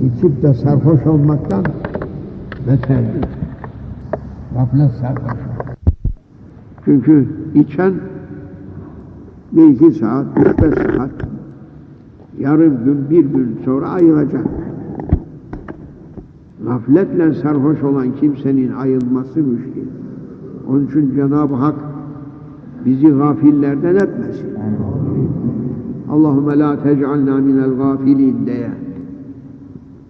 İçip de sarhoş olmaktan beterdir. Gaflet sarhoş. Çünkü içen bir iki saat, üç beş saat, yarım gün, bir gün sonra ayılacak. Gafletle sarhoş olan kimsenin ayılması müşkil. Onun için Cenab-ı Hak bizi gafillerden etmesin. Allahümme la tec'alna minel gafilin diye.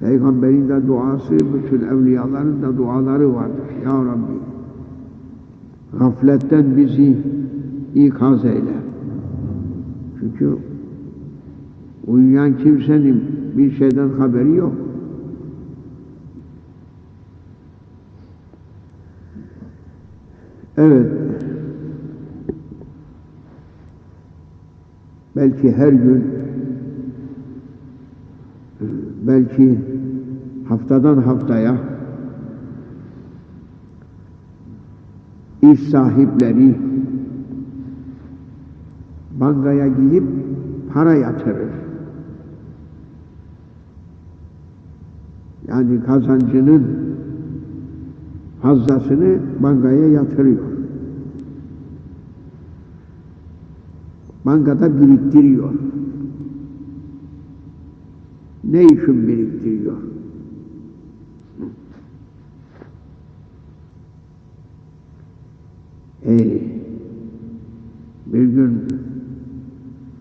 Peygamberin de duası, bütün evliyaların da duaları vardır. Ya Rabbi, gafletten bizi ikaz eyle. Çünkü uyuyan kimsenin bir şeyden haberi yok. Evet. Belki her gün belki haftadan haftaya iş sahipleri bankaya gidip para yatırır. Yani kazancının fazlasını bankaya yatırıyor. Bankada biriktiriyor. Ne için biriktiriyor? Ee, bir gün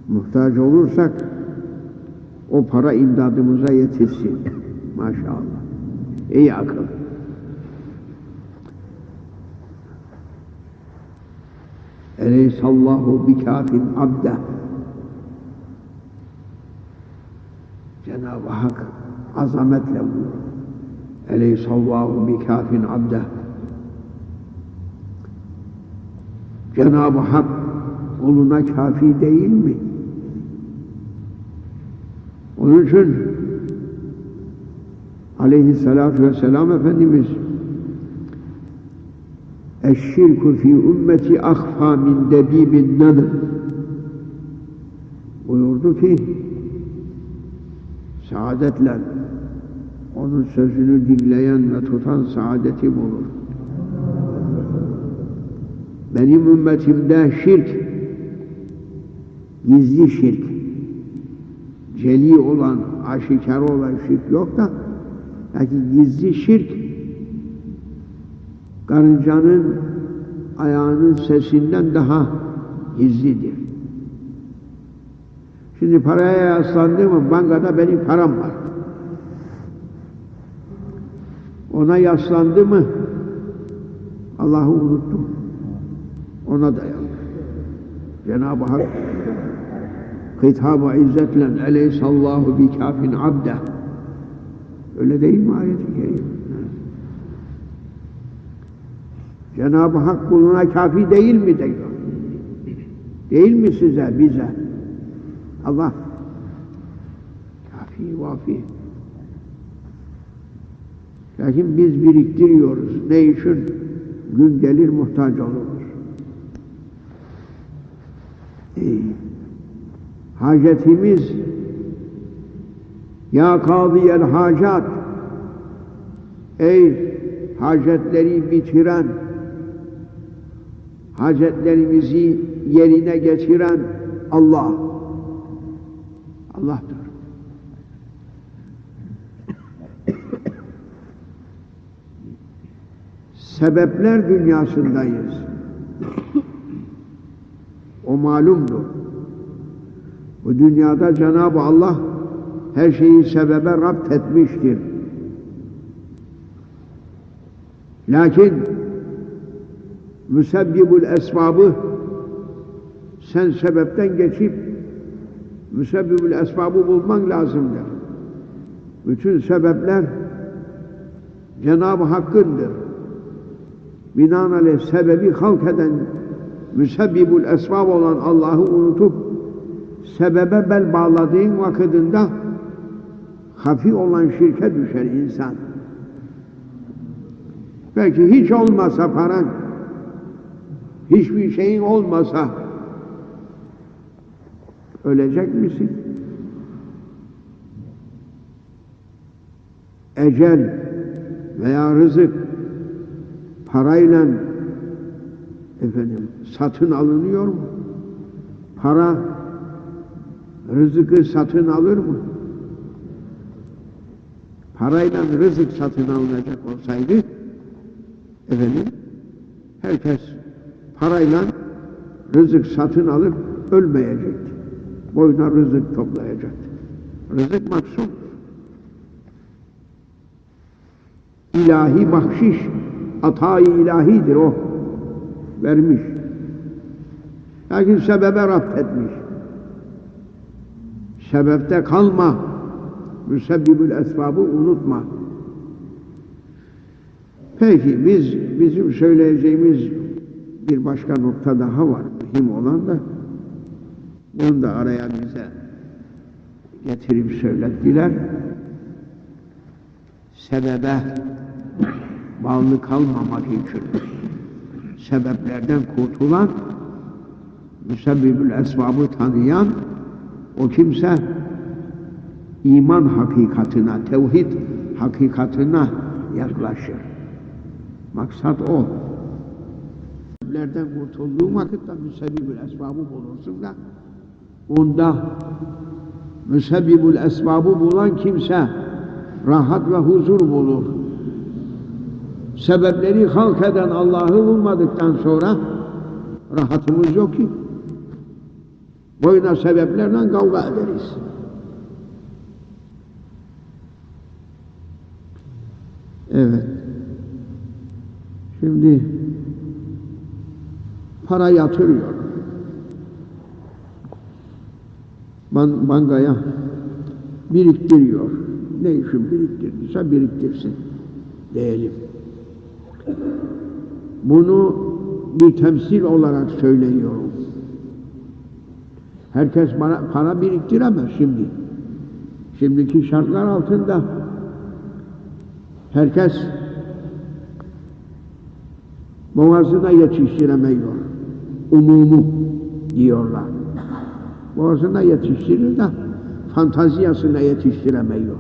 muhtaç olursak o para imdadımıza yetişsin. Maşallah. İyi akıl. Eleysallahu bikafin abde. Cenab-ı Hak azametle buyuruyor. Eleysallahu bikafin abde. Cenab-ı Hak kuluna kafi değil mi? Onun için aleyhissalatu vesselam Efendimiz Eşşirku fi ümmeti ahfa min debibin nadır buyurdu ki saadetle onun sözünü dinleyen ve tutan saadeti bulur. Benim ümmetimde şirk, gizli şirk, celi olan, aşikar olan şirk yok da, belki gizli şirk, karıncanın ayağının sesinden daha gizlidir. Şimdi paraya yaslandığım bankada benim param var. Ona yaslandı mı Allah'ı unuttum. Ona dayandı. Cenab-ı Hak hitab-ı izzetle eleysallahu bi kafin abde öyle değil mi ayet-i kerime? Cenab-ı Hak kuluna kafi değil mi diyor. Değil mi size, bize? Allah kafi, vafi. Lakin biz biriktiriyoruz. Ne için? Gün gelir muhtaç oluruz. Ey, hacetimiz ya kadiyel hacat ey hacetleri bitiren hacetlerimizi yerine getiren Allah Allah'tır. Sebepler dünyasındayız. O malumdur. Bu dünyada Cenab-ı Allah her şeyi sebebe rapt etmiştir. Lakin müsebbibul esbabı sen sebepten geçip müsebbibül esbabı bulman lazımdır. Bütün sebepler Cenab-ı Hakk'ındır. Binaenaleyh sebebi halk eden müsebbibül esbab olan Allah'ı unutup sebebe bel bağladığın vakitinde hafi olan şirke düşer insan. Belki hiç olmasa paran, hiçbir şeyin olmasa ölecek misin? Ecel veya rızık parayla efendim satın alınıyor mu? Para rızıkı satın alır mı? Parayla rızık satın alınacak olsaydı efendim herkes parayla rızık satın alıp ölmeyecekti. Boyuna rızık toplayacaktı. Rızık maksum. İlahi bahşiş, atayı ilahidir o. Vermiş. Lakin sebebe rapt etmiş. Sebepte kalma. Müsebbibül esbabı unutma. Peki biz bizim söyleyeceğimiz bir başka nokta daha var. Mühim olan da bunu da araya bize getirip söylettiler. Sebebe bağlı kalmamak için sebeplerden kurtulan müsebbibül esbabı tanıyan o kimse iman hakikatına, tevhid hakikatına yaklaşır. Maksat o. Sebeplerden kurtulduğun vakitte müsebbibül esbabı bulursun da onda müsebbibül esbabı bulan kimse rahat ve huzur bulur. Sebepleri halk eden Allah'ı bulmadıktan sonra rahatımız yok ki. Boyuna sebeplerle kavga ederiz. Evet. Şimdi para yatırıyor. Ban bankaya biriktiriyor. Ne için biriktirdiyse biriktirsin diyelim. Bunu bir temsil olarak söylüyorum. Herkes para, para biriktiremez şimdi. Şimdiki şartlar altında herkes boğazına yetiştiremiyor. Umumu diyorlar. Boğazına yetiştirir de fantaziyasına yetiştiremiyor.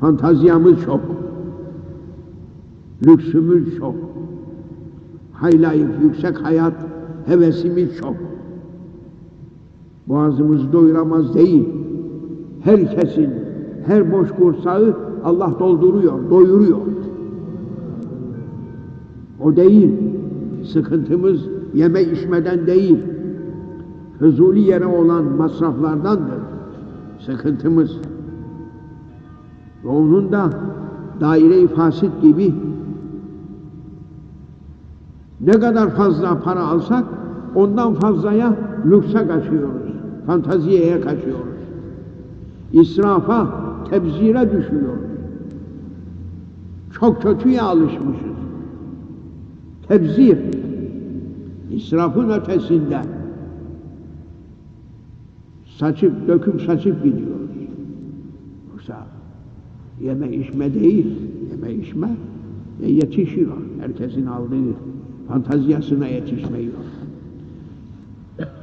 Fantaziyamız çok. Lüksümüz çok. Haylayık, yüksek hayat hevesimiz çok. Boğazımızı doyuramaz değil. Herkesin, her boş kursağı Allah dolduruyor, doyuruyor. O değil. Sıkıntımız yeme içmeden değil. Fızuli yere olan masraflardandır. Sıkıntımız. Ve onun da daire-i fasit gibi ne kadar fazla para alsak ondan fazlaya lükse kaçıyoruz. Fantaziyeye kaçıyoruz. İsrafa, tebzire düşüyoruz. Çok kötüye alışmışız. Tebzir, israfın ötesinde saçıp döküp saçıp gidiyoruz. Yoksa yeme içme değil, yeme içme e, yetişiyor. Herkesin aldığı fantaziyasına yetişmiyor.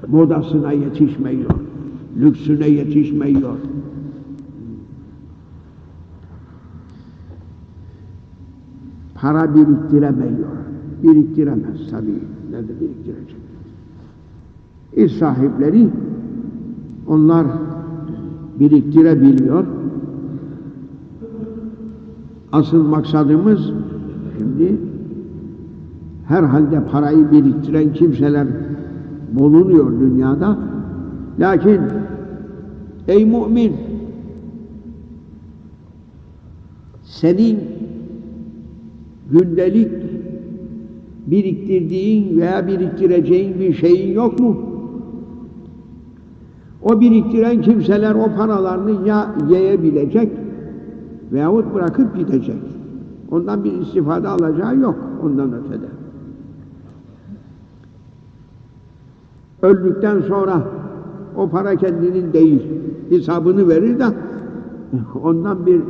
Modasına yetişmiyor. Lüksüne yetişmiyor. Para biriktiremiyor. Biriktiremez tabii. Nerede biriktirecek? İş sahipleri onlar biriktirebiliyor. Asıl maksadımız şimdi herhalde parayı biriktiren kimseler bulunuyor dünyada. Lakin ey mümin senin gündelik biriktirdiğin veya biriktireceğin bir şeyin yok mu? O biriktiren kimseler o paralarını ya yiyebilecek veyahut bırakıp gidecek. Ondan bir istifade alacağı yok ondan ötede. Öldükten sonra o para kendinin değil, hesabını verir de ondan bir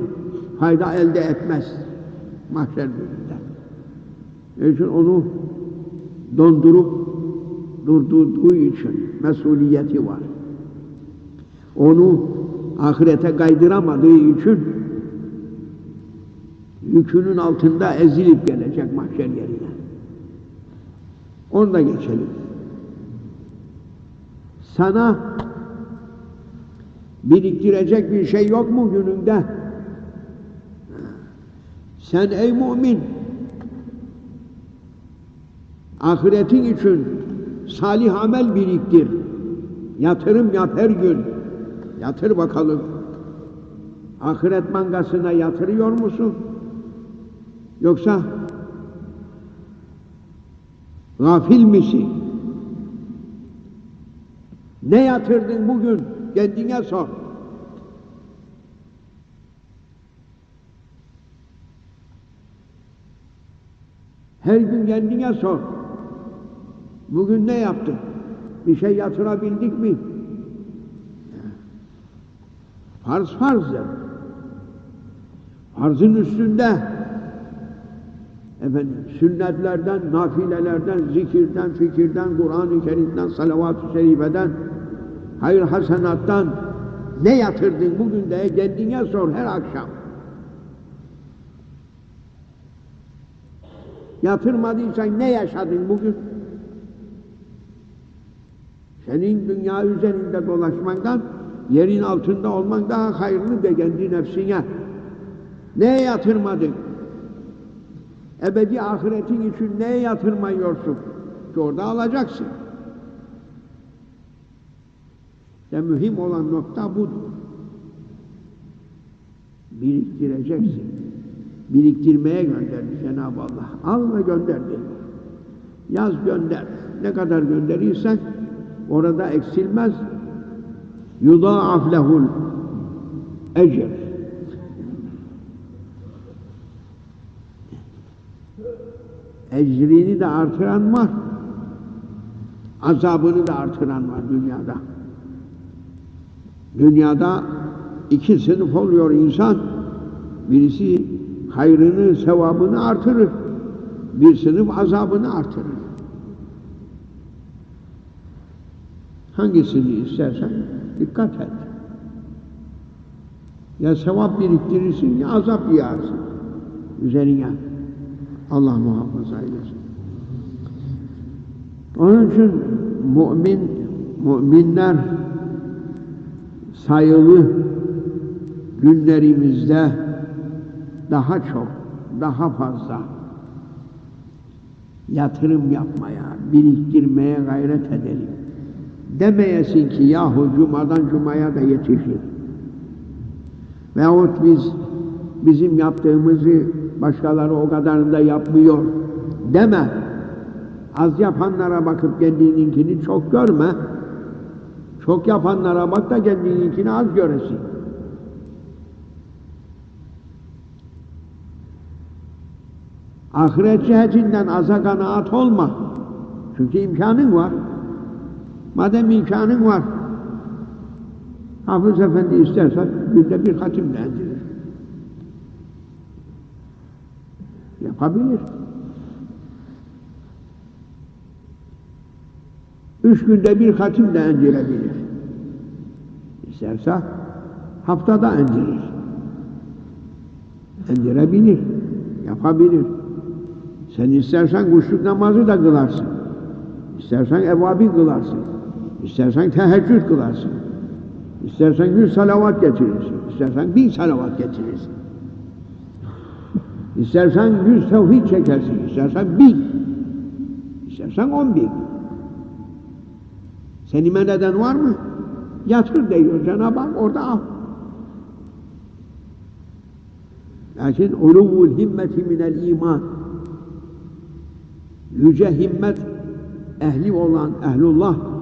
fayda elde etmez mahşer gününde. Onun için onu dondurup durdurduğu için mesuliyeti var. Onu ahirete kaydıramadığı için yükünün altında ezilip gelecek mahşer yerine. Onu da geçelim. Sana biriktirecek bir şey yok mu gününde? Sen ey mümin ahiretin için salih amel biriktir. Yatırım yap her gün. Yatır bakalım. Ahiret mangasına yatırıyor musun? Yoksa gafil misin? Ne yatırdın bugün? Kendine sor. Her gün kendine sor. Bugün ne yaptın? Bir şey yatırabildik mi? Farz farzdır. Farzın üstünde efendim sünnetlerden, nafilelerden, zikirden, fikirden, Kur'an-ı Kerim'den, salavat-ı şerifeden, hayır hasenattan ne yatırdın bugün de kendine sor her akşam. Yatırmadıysan ne yaşadın bugün? Senin dünya üzerinde dolaşmandan yerin altında olman daha hayırlı de kendi nefsine. Neye yatırmadın? Ebedi ahiretin için neye yatırmıyorsun? Ki orada alacaksın. İşte mühim olan nokta budur. Biriktireceksin. Biriktirmeye gönderdi Cenab-ı Allah. Al ve gönder diyor. Yaz gönder. Ne kadar gönderirsen orada eksilmez. Yudaaf lehul ecr. Ecrini de artıran var. Azabını da artıran var dünyada. Dünyada iki sınıf oluyor insan. Birisi hayrını, sevabını artırır. Bir sınıf azabını artırır. Hangisini istersen dikkat et. Ya sevap biriktirirsin ya azap yiyersin üzerine. Allah muhafaza eylesin. Onun için mümin, müminler sayılı günlerimizde daha çok, daha fazla yatırım yapmaya, biriktirmeye gayret edelim. Demeyesin ki yahu cumadan cumaya da yetişir. Veyahut biz bizim yaptığımızı başkaları o kadarını da yapmıyor deme. Az yapanlara bakıp kendininkini çok görme. Çok yapanlara bak da kendininkini az göresin. Ahiret cihetinden aza kanaat olma. Çünkü imkanın var. Madem imkanın var, Hafız Efendi isterse günde bir hatimle indirir. Yapabilir. Üç günde bir hatimle indirebilir. İsterse haftada indirir. İndirebilir. Yapabilir. Sen istersen kuşluk namazı da kılarsın. İstersen evabi kılarsın. İstersen teheccüd kılarsın. İstersen yüz salavat getirirsin. İstersen bin salavat getirirsin. İstersen yüz tevhid çekersin. İstersen bin. İstersen on bin. Seni men eden var mı? Yatır diyor Cenab-ı Hak orada al. Lakin uluvul himmeti minel iman. Yüce himmet ehli olan ehlullah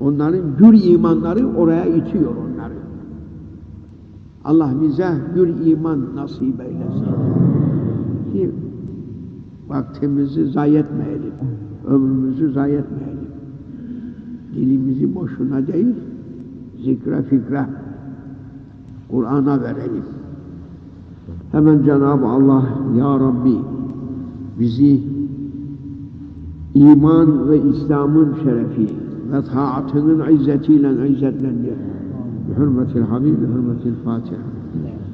onların gür imanları oraya itiyor onları. Allah bize gür iman nasip eylesin. Ki vaktimizi zayi etmeyelim. Ömrümüzü zayi etmeyelim. Dilimizi boşuna değil, zikre fikre, Kur'an'a verelim. Hemen Cenab-ı Allah, Ya Rabbi bizi iman ve İslam'ın şerefi لطاعتهم عزتي لن عزتنا بحرمة الحبيب بحرمة الفاتحة. نعم.